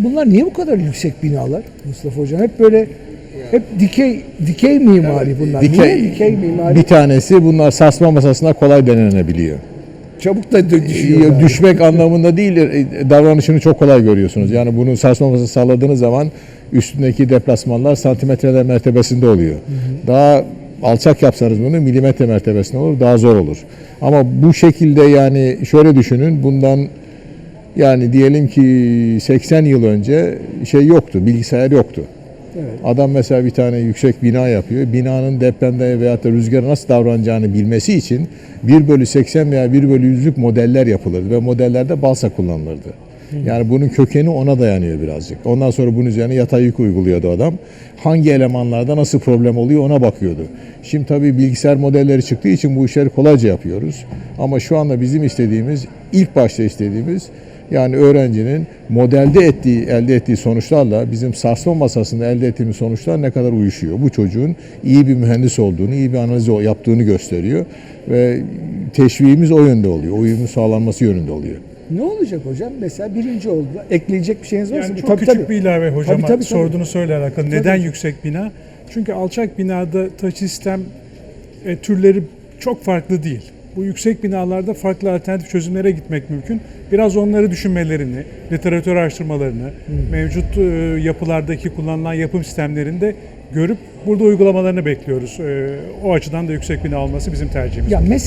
Bunlar niye bu kadar yüksek binalar Mustafa Hocam? Hep böyle hep dikey dikey mimari bunlar. niye dikey mimari? Bir tanesi bunlar sarsma masasına kolay denenebiliyor. Çabuk da dö- düşüyor. Yani. Düşmek anlamında değil, e, davranışını çok kolay görüyorsunuz. Yani bunu sarsma masası salladığınız zaman üstündeki deplasmanlar santimetreler mertebesinde oluyor. Daha alçak yapsanız bunu milimetre mertebesinde olur, daha zor olur. Ama bu şekilde yani şöyle düşünün, bundan yani diyelim ki 80 yıl önce şey yoktu, bilgisayar yoktu. Evet. Adam mesela bir tane yüksek bina yapıyor. Binanın depremde veyahut da rüzgara nasıl davranacağını bilmesi için 1 bölü 80 veya 1 bölü 100'lük modeller yapılırdı ve modellerde balsa kullanılırdı. Yani bunun kökeni ona dayanıyor birazcık. Ondan sonra bunun üzerine yatay yük uyguluyordu adam. Hangi elemanlarda nasıl problem oluyor ona bakıyordu. Şimdi tabii bilgisayar modelleri çıktığı için bu işleri kolayca yapıyoruz. Ama şu anda bizim istediğimiz, ilk başta istediğimiz yani öğrencinin modelde ettiği, elde ettiği sonuçlarla bizim sarsma masasında elde ettiğimiz sonuçlar ne kadar uyuşuyor. Bu çocuğun iyi bir mühendis olduğunu, iyi bir analiz yaptığını gösteriyor ve teşviğimiz o yönde oluyor. Uyumun sağlanması yönünde oluyor. Ne olacak hocam? Mesela birinci oldu. Ekleyecek bir şeyiniz varsa Yani çok tabii, küçük tabii. bir ilave hocama Tabii, tabii, tabii. sorduğunu söyle alakalı. Tabii. Neden yüksek bina? Çünkü alçak binada taş sistem e, türleri çok farklı değil. Bu yüksek binalarda farklı alternatif çözümlere gitmek mümkün. Biraz onları düşünmelerini, literatür araştırmalarını, mevcut e, yapılardaki kullanılan yapım sistemlerini de görüp burada uygulamalarını bekliyoruz. E, o açıdan da yüksek bina olması bizim tercihimiz. Ya mesela